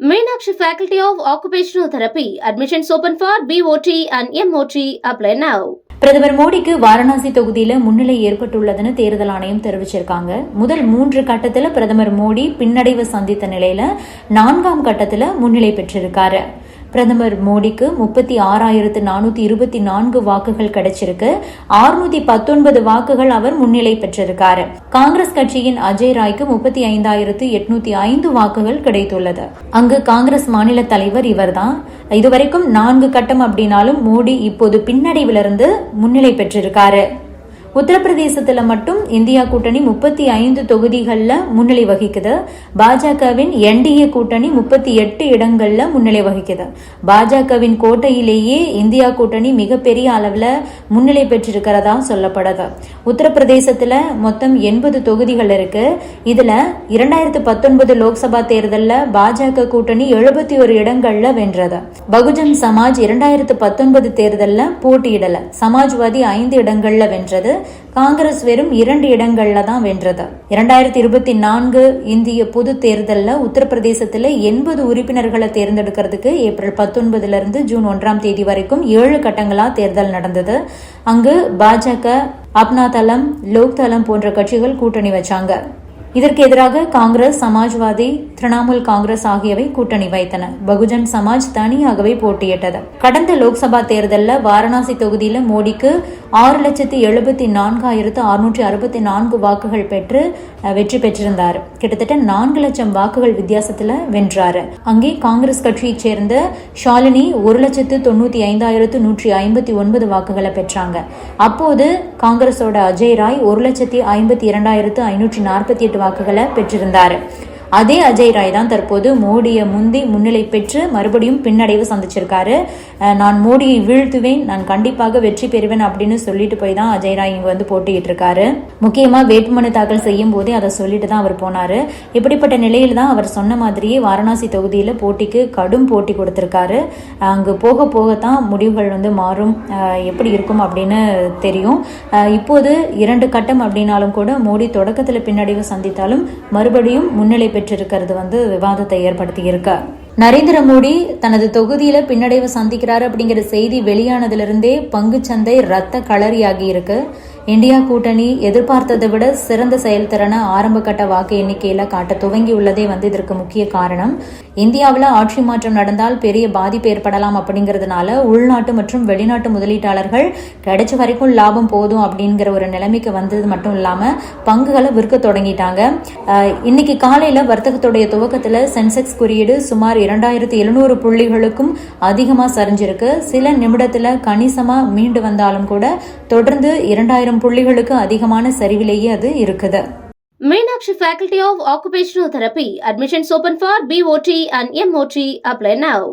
Meenakshi Faculty of Occupational Therapy. Admissions open for BOT and MOT. Apply now. பிரதமர் மோடிக்கு வாரணாசி தொகுதியில முன்னிலை ஏற்பட்டுள்ளதுன்னு தேர்தல் ஆணையம் தெரிவிச்சிருக்காங்க முதல் மூன்று கட்டத்துல பிரதமர் மோடி பின்னடைவு சந்தித்த நிலையில நான்காம் கட்டத்துல முன்னிலை பெற்றிருக்காரு பிரதமர் மோடிக்கு முப்பத்தி ஆறாயிரத்து நானூத்தி இருபத்தி நான்கு வாக்குகள் கிடைச்சிருக்கு. ஆறுநூத்தி பத்தொன்பது வாக்குகள் அவர் முன்னிலை பெற்றிருக்காரு. காங்கிரஸ் கட்சியின் அஜய் ராய்க்கு முப்பத்தி ஐந்தாயிரத்து எட்நூத்தி ஐந்து வாக்குகள் கிடைத்துள்ளது. அங்கு காங்கிரஸ் மாநில தலைவர் இவர்தான். இதுவரைக்கும் நான்கு கட்டம் அப்படின்னாலும் மோடி இப்போது பின்னடைவிலிருந்து முன்னிலை பெற்றிருக்காரு. உத்தரப்பிரதேசத்துல மட்டும் இந்தியா கூட்டணி முப்பத்தி ஐந்து தொகுதிகளில் முன்னிலை வகிக்குது. பாஜகவின் என்டிஏ கூட்டணி முப்பத்தி எட்டு இடங்கள்ல முன்னிலை வகிக்குது. பாஜகவின் கோட்டையிலேயே இந்தியா கூட்டணி மிகப்பெரிய அளவில் முன்னிலை பெற்றிருக்கிறதா சொல்லப்படுது. உத்தரப்பிரதேசத்துல மொத்தம் எண்பது தொகுதிகள் இருக்கு. இதுல இரண்டாயிரத்து பத்தொன்பது லோக்சபா தேர்தலில் பாஜக கூட்டணி எழுபத்தி ஒரு இடங்கள்ல வென்றது. பகுஜன் சமாஜ் இரண்டாயிரத்து பத்தொன்பது தேர்தலில் போட்டியிடல. சமாஜ்வாதி ஐந்து இடங்கள்ல வென்றது. காங்கிரஸ் வெறும் இரண்டு இடங்கள்ல தான் வென்றது. இரண்டாயிரத்தி இருபத்தி நான்கு இந்திய பொது தேர்தலில் உத்தரப்பிரதேசத்தில் எண்பது உறுப்பினர்களை தேர்ந்தெடுக்கிறதுக்கு ஏப்ரல் பத்தொன்பதுல இருந்து ஜூன் ஒன்றாம் தேதி வரைக்கும் ஏழு கட்டங்களா தேர்தல் நடந்தது. அங்கு பாஜக அப்னா தளம் லோக் தளம் போன்ற கட்சிகள் கூட்டணி வச்சாங்க. இதற்கு எதிராக காங்கிரஸ் சமாஜ்வாதி திரிணாமுல் காங்கிரஸ் ஆகியவை கூட்டணி வைத்தன. பகுஜன் சமாஜ் தனியாகவே போட்டியிட்டது. கடந்த லோக்சபா தேர்தலில் வாரணாசி தொகுதியில் மோடிக்கு ஆறு லட்சத்தி எழுபத்தி நான்காயிரத்து அறுநூற்றி அறுபத்தி நான்கு வாக்குகள் பெற்று வெற்றி பெற்றிருந்தார். கிட்டத்தட்ட நான்கு லட்சம் வாக்குகள் வித்தியாசத்தில் வென்றார். அங்கே காங்கிரஸ் கட்சியைச் சேர்ந்த ஷாலினி ஒரு லட்சத்து தொண்ணூற்றி ஐந்தாயிரத்து நூற்றி ஐம்பத்தி ஒன்பது வாக்குகளை பெற்றாங்க. அப்போது காங்கிரஸோட அஜய் ராய் ஒரு லட்சத்தி ஐம்பத்தி இரண்டாயிரத்து ஐநூற்றி நாற்பத்தி எட்டு வாக்குகளை பெற்றிருந்தார். அதே அஜய் ராய் தான் தற்போது மோடியை முந்தி முன்னிலை பெற்று மறுபடியும் பின்னடைவு சந்திச்சிருக்காரு. நான் மோடியை வீழ்த்துவேன் நான் கண்டிப்பாக வெற்றி பெறுவேன் அப்படின்னு சொல்லிட்டு போய் தான் அஜய் ராய் இங்க வந்து போட்டிட்டு இருக்காரு முக்கியமா வேட்புமனு தாக்கல் செய்யும் போதே அதை சொல்லிட்டு தான் அவர் போனாரு. இப்படிப்பட்ட நிலையில் தான் அவர் சொன்ன மாதிரியே வாரணாசி தொகுதியில் போட்டிக்கு கடும் போட்டி கொடுத்திருக்காரு. அங்கு போக போகத்தான் முடிவுகள் வந்து மாறும். எப்படி இருக்கும் அப்படின்னு தெரியும். இப்போது இரண்டு கட்டம் அப்படின்னாலும் கூட மோடி தொடக்கத்தில் பின்னடைவு சந்தித்தாலும் மறுபடியும் முன்னிலை பெற்றிருக்கிறது வந்து விவாதத்தை ஏற்படுத்தி இருக்க நரேந்திர மோடி தனது தொகுதியில பின்னடைவு சந்திக்கிறார் அப்படிங்கிற செய்தி வெளியானதிலிருந்தே பங்குச்சந்தை ரத்த களரியாகி இருக்கு. இந்தியா கூட்டணி எதிர்பார்த்ததை விட சிறந்த செயல்திறனை ஆரம்ப கட்ட வாக்கு எண்ணிக்கையில காட்ட துவங்கி உள்ளதே வந்து இதற்கு முக்கிய காரணம். இந்தியாவில் ஆட்சி மாற்றம் நடந்தால் பெரிய பாதிப்பு ஏற்படலாம் அப்படிங்கிறதுனால உள்நாட்டு மற்றும் வெளிநாட்டு முதலீட்டாளர்கள் கிடைச்ச வரைக்கும் லாபம் போதும் அப்படிங்கிற ஒரு நிலைமைக்கு வந்தது மட்டும் இல்லாம பங்குகளை விற்க தொடங்கிட்டாங்க. இன்னைக்கு காலையில வர்த்தகத்துடைய துவக்கத்துல சென்செக்ஸ் குறியீடு சுமார் இரண்டாயிரத்தி எழுநூறு புள்ளிகளுக்கும் அதிகமா சரிஞ்சிருக்கு. சில நிமிடத்துல கணிசமா மீண்டு வந்தாலும் கூட தொடர்ந்து இரண்டாயிரம் புள்ளிகளுக்கு அதிகமான சரிவிலேயே அது இருக்குது Meenakshi faculty of occupational therapy admissions open for BOT and MOT apply now